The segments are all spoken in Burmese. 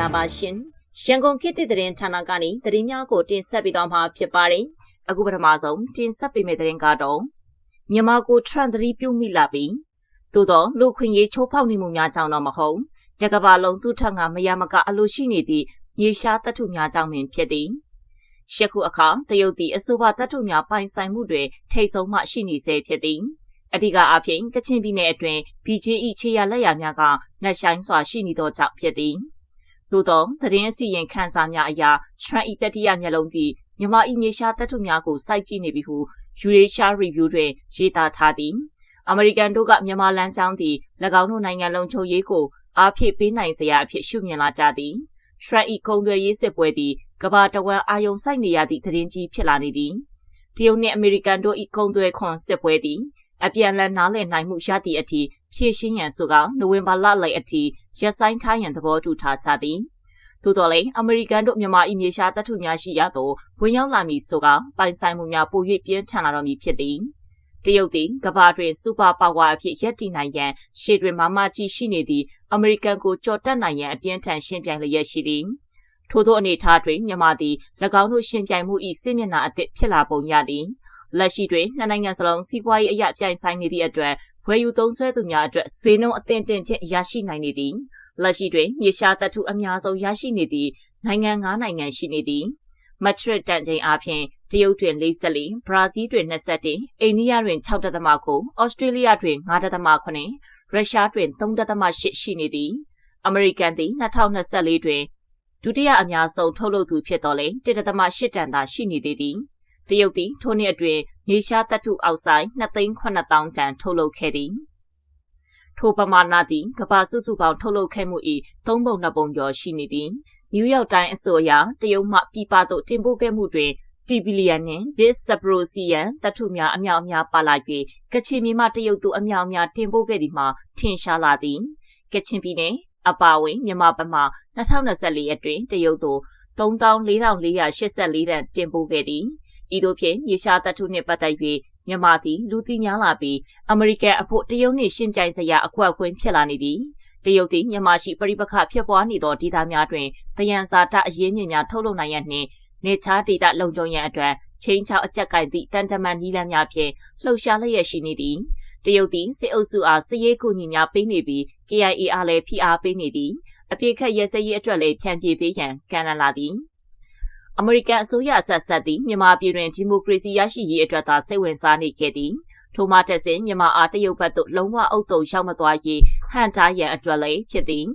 ္ဂလာပါရှင်ရန်ကုန်ခေတ်သစ်သတင်းဌာနကနေသတင်းများကိုတင်ဆက်ပေးသွားမှာဖြစ်ပါတယ်အခုပထမဆုံးတင်ဆက်ပေးမယ့်သတင်းကတော့မြန်မာကိုထရန်သတိပြုမိလာပြီးသို့တော့လူခွင့်ရေးချိုးဖောက်နေမှုများကြောင့်တော့မဟုတ်တကဘာလုံးသူ့ထက်ကမရမကအလိုရှိနေသည့်မြေရှားတထုများကြောင့်ပင်ဖြစ်သည်ရှခုအခါတရုတ်သည်အဆိုပါတထုများပိုင်ဆိုင်မှုတွေထိတ်ဆုံးမှရှိနေစေဖြစ်သည်အဓိကအဖြစ်ကချင်ပြည်နယ်အတွင်း BJE ခြေရလက်ရများကနှက်ဆိုင်စွာရှိနေသောကြောင့်ဖြစ်သည် သို့သောသတင်းအစီရင်ခံစာများအရထရန်ဤတတိယမျက်လုံးသည့်မြန်မာဤမြေရှားတပ်ထုများကိုစိုက်ကြည့်နေပြီဟု Eurasia Review တွင်ရေးသားထားသည်အမေရိကန်တို့ကမြန်မာလမ်းကြောင်းသည်၎င်းတို့နိုင်ငံလုံးချုပ်ရေးကိုအားဖြည့်ပေးနိုင်စရာအဖြစ်ရှုမြင်လာကြသည်ထရန်ဤကုံသွယ်ရေးစစ်ပွဲသည်ကဘာတဝမ်အာယုံစိုက်နေရသည့်သတင်းကြီးဖြစ်လာနေသည်တရုတ်နှင့်အမေရိကန်တို့ဤကုံသွယ်ခွန်စစ်ပွဲသည်အပြန်လည်နားလည်နိုင်မှုရသည့်အထိဖြည့်ရှင်းရန်ဆိုကနိုဝင်ဘာလလယ်အထိ ရက်ဆိုင်ထားရန်သဘောတူထားကြသည်သို့တော်လည်းအမေရိကန်တို့မြန်မာဤမြေရှားတပ်ထုများရှိရသောဝင်ရောက်လာမည်ဆိုကပိုင်ဆိုင်မှုများပို၍ပြင်းထန်လာတော့မည်ဖြစ်သည်တရုတ်သည်ကမ္ဘာတွင်စူပါပါဝါအဖြစ်ရပ်တည်နိုင်ရန်ရှေ့တွင်မမကြီးရှိနေသည့်အမေရိကန်ကိုကြော်တက်နိုင်ရန်အပြင်းထန်ရှင်းပြိုင်လျက်ရှိသည်ထို့သောအနေအထားတွင်မြန်မာသည်၎င်းတို့ရှင်ပြိုင်မှု၏စစ်မျက်နှာအသစ်ဖြစ်လာပုံရသည်လက်ရှိတွင်နှစ်နိုင်ငံစလုံးစီးပွားရေးအရပြိုင်ဆိုင်နေသည့်အတွက် ဝယ်ယူသုံးစွဲသူများအတွက်ဈေးနှုန်းအသင့်တင်ဖြင့်ရရှိနိုင်နေသည်လက်ရှိတွင်မြေရှားတပ်ထုအများဆုံးရရှိနေသည့်နိုင်ငံ၅နိုင်ငံရှိနေသည်မက်ထရစ်တန်ချိန်အားဖြင့်တရုတ်တွင်44ဘရာဇီးတွင်21အိန္ဒိယတွင်6.9ဩစတြေးလျတွင်9.9ရုရှားတွင်3.8ရှိနေသည်အမေရိကန်သည်2024တွင်ဒုတိယအများဆုံးထုတ်လုပ်သူဖြစ်တော်လဲ1.8တန်သာရှိနေသေးသည်တရုတ်သည်ထိုနှစ်အတွင်း နေရှားတပ်ထုအောက်ဆိုင်2,900တန်ထုတ်လုပ်ခဲ့သည်ထိုပမာဏသည်ကမ္ဘာစုစုပေါင်းထုတ်လုပ်ခဲ့မှု၏သုံးပုံနှစ်ပုံကျော်ရှိနေသည်နယူးယောက်တိုင်းအဆိုအရတရုတ်မှပြည်ပသို့တင်ပို့ခဲ့မှုတွင်တီဘီလီယံနှင့်ဒစ်စပရိုစီယန်တထုများအမြောက်အများပါလာ၍ကချင်ပြည်မှတရုတ်သို့အမြောက်အများတင်ပို့ခဲ့သည်မှာထင်ရှားလာသည်ကချင်ပြည်နယ်အပါဝင်မြန်မာပြည်မှ2024အတွင်းတရုတ်သို့3484တန်တင်ပို့ခဲ့သည် ဤသို့ဖြင့်မြေရှားတပ်ထုနှင့်ပတ်သက်၍မြန်မာသည်လူသိများလာပြီးအမေရိကန်အဖို့တရုတ်နှင့်ရှင်းပြိုင်စရာအကွက်အကွင်းဖြစ်လာနေသည်တရုတ်သည်မြန်မာရှိပြိပခဖြစ်ပွားနေသောဒေသများတွင်တယံဇာတအရေးမြစ်များထုတ်လုပ်နိုင်ရန်နှင့်နေချားဒေသလုံခြုံရန်အတွက်ချင်းချောက်အကြက်ကင်သည့်တန်တမန်နီးလမ်းများဖြင့်လှုပ်ရှားလျက်ရှိနေသည်တရုတ်သည်စစ်အုပ်စုအားစစ်ရေးကူညီများပေးနေပြီး KIA အားလည်းဖိအားပေးနေသည်အပြစ်ခတ်ရဲစရေးအတွက်လည်းဖြန့်ပြေးပေးရန်ကမ်းလှမ်းလာသည် အမေရိကန်အစိုးရဆက်ဆက်သည့်မြန်မာပြည်တွင်ဒီမိုကရေစီရရှိရေးအတွက်သာစိတ်ဝင်စားနေခဲ့သည်ထိုမှတက်စဉ်မြန်မာအားတရုတ်ဘက်သို့လုံးဝအုပ်တုံရောက်မသွားရေးဟန်တားရန်အတွက်လည်းဖြစ်သည်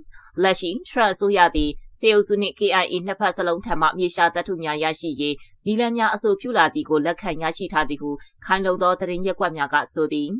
လက်ရှိထရန့်အစိုးရသည်စေအုပ်စုနှင့် KIA နှစ်ဖက်စလုံးထံမှမြေရှားတပ်ထုများရရှိရေးနီလန်းများအဆိုပြုလာသည်ကိုလက်ခံရရှိထားသည်ဟုခိုင်လုံသောသတင်းရက်ကွက်များကဆိုသည်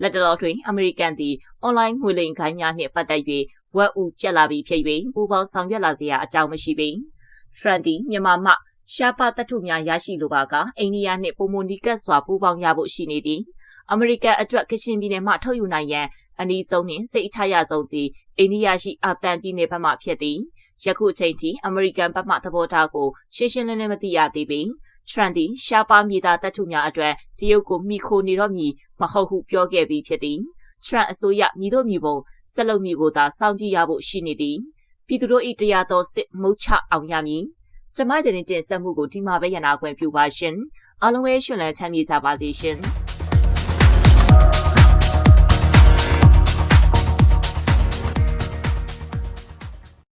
လက်တလောတွင်အမေရိကန်သည်အွန်လိုင်းငွေလိမ်ခိုင်းများနှင့်ပတ်သက်၍ဝက်ဦးကျက်လာပြီးဖြစ်၍ပူပေါင်းဆောင်ရွက်လာစရာအကြောင်းမရှိပေ။ ထရန်ဒီမြန်မာမှရှားပါတထုများရရှိလိုပါကအိန္ဒိယနှင့်ပုံမနီကတ်စွာပူးပေါင်းရဖို့ရှိနေသည်အမေရိကန်အတွက်ကချင်ပြည်နယ်မှထုတ်ယူနိုင်ရန်အနည်းဆုံးနှင့်စိတ်အချရဆုံးသည်အိန္ဒိယရှိအာတန်ပြည်နယ်ဘက်မှဖြစ်သည်ယခုချိန်ထိအမေရိကန်ဘက်မှသဘောထားကိုရှင်းရှင်းလင်းလင်းမသိရသေးပေထရန်ဒီရှားပါမြေသားတပ်ထုများအတွက်တရုတ်ကိုမိခိုနေတော့မည်မဟုတ်ဟုပြောခဲ့ပြီးဖြစ်သည်ထရန်အစိုးရမြည်တို့မြည်ပုံဆက်လုပ်မည်ကိုသာစောင့်ကြည့်ရဖို့ရှိနေသည် ပြည်သူတို့၏တရားတော်စစ်မုတ်ချအောင်ရမည်ကျမတဲ့တင်ဆက်မှုကိုဒီမှာပဲရနာခွင့်ပြုပါရှင်အားလုံးပဲရှင်လန်းချမ်းမြေကြပါစေရှင်